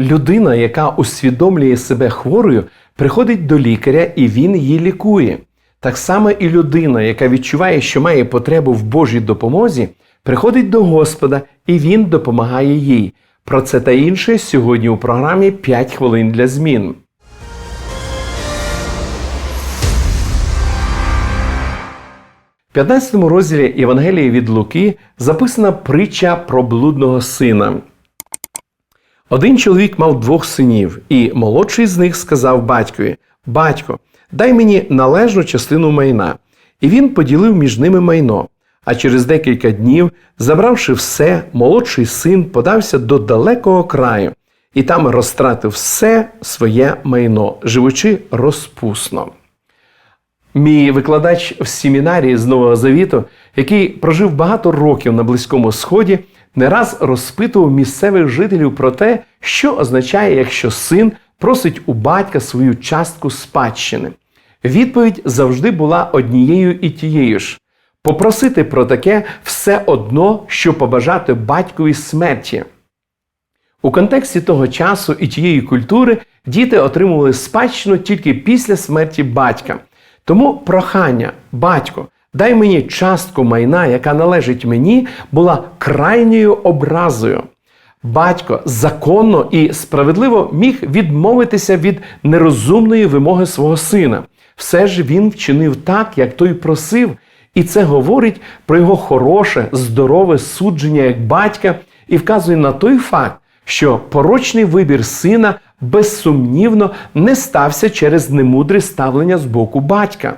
Людина, яка усвідомлює себе хворою, приходить до лікаря і він її лікує. Так само і людина, яка відчуває, що має потребу в Божій допомозі, приходить до Господа і Він допомагає їй. Про це та інше сьогодні у програмі «5 хвилин для змін. В 15 розділі Євангелії від Луки записана притча про блудного сина. Один чоловік мав двох синів, і молодший з них сказав батькові: Батько, дай мені належну частину майна. І він поділив між ними майно. А через декілька днів, забравши все, молодший син подався до далекого краю і там розтратив все своє майно, живучи розпусно. Мій викладач в семінарії з Нового Завіту, який прожив багато років на Близькому Сході, не раз розпитував місцевих жителів про те, що означає, якщо син просить у батька свою частку спадщини. Відповідь завжди була однією і тією ж: попросити про таке все одно, що побажати батькові смерті. У контексті того часу і тієї культури діти отримували спадщину тільки після смерті батька. Тому прохання, батько, дай мені частку майна, яка належить мені, була крайньою образою. Батько законно і справедливо міг відмовитися від нерозумної вимоги свого сина. Все ж він вчинив так, як той просив, і це говорить про його хороше, здорове судження як батька і вказує на той факт, що порочний вибір сина безсумнівно не стався через немудре ставлення з боку батька.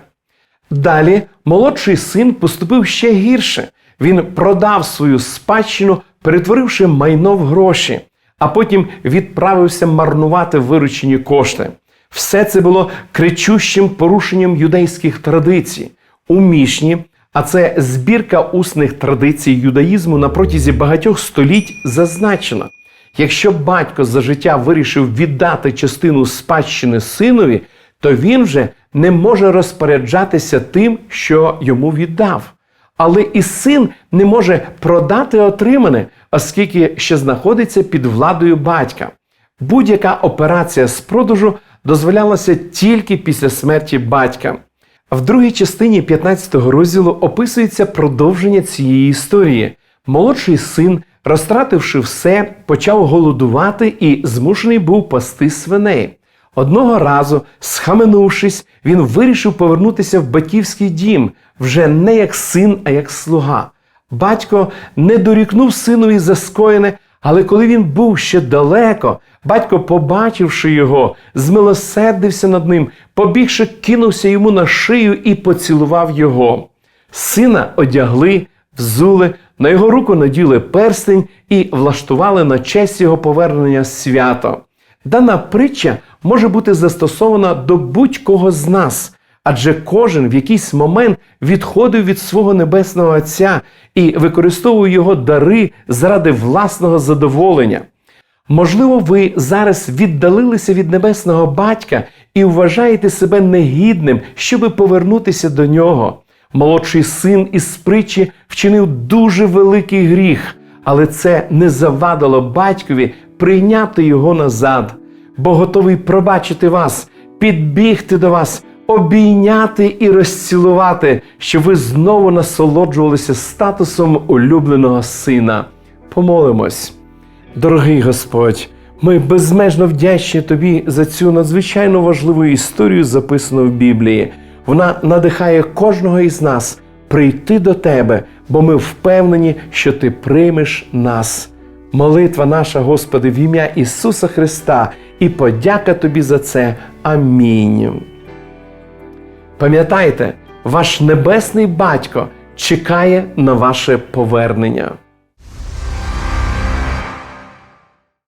Далі молодший син поступив ще гірше. Він продав свою спадщину, перетворивши майно в гроші, а потім відправився марнувати виручені кошти. Все це було кричущим порушенням юдейських традицій. У Мішні, а це збірка усних традицій юдаїзму на протязі багатьох століть зазначено. Якщо батько за життя вирішив віддати частину спадщини синові, то він вже не може розпоряджатися тим, що йому віддав. Але і син не може продати отримане, оскільки ще знаходиться під владою батька. Будь-яка операція з продажу дозволялася тільки після смерті батька. В другій частині 15 розділу описується продовження цієї історії. Молодший син, розтративши все, почав голодувати і змушений був пасти свиней. Одного разу, схаменувшись, він вирішив повернутися в батьківський дім вже не як син, а як слуга. Батько не дорікнув синові за скоєне, але коли він був ще далеко, батько, побачивши його, змилосердився над ним, побігши, кинувся йому на шию і поцілував його. Сина одягли, взули, на його руку наділи перстень і влаштували на честь його повернення свято. Дана притча може бути застосована до будь-кого з нас, адже кожен в якийсь момент відходив від свого небесного Отця і використовує його дари заради власного задоволення. Можливо, ви зараз віддалилися від небесного батька і вважаєте себе негідним, щоби повернутися до нього. Молодший син із притчі вчинив дуже великий гріх, але це не завадило батькові прийняти його назад, бо готовий пробачити вас, підбігти до вас, обійняти і розцілувати, щоб ви знову насолоджувалися статусом улюбленого сина. Помолимось. Дорогий Господь, ми безмежно вдячні Тобі за цю надзвичайно важливу історію, записану в Біблії. Вона надихає кожного із нас прийти до Тебе, бо ми впевнені, що Ти приймеш нас. Молитва наша, Господи, в ім'я Ісуса Христа, і подяка Тобі за це. Амінь. Пам'ятайте, ваш небесний батько чекає на ваше повернення.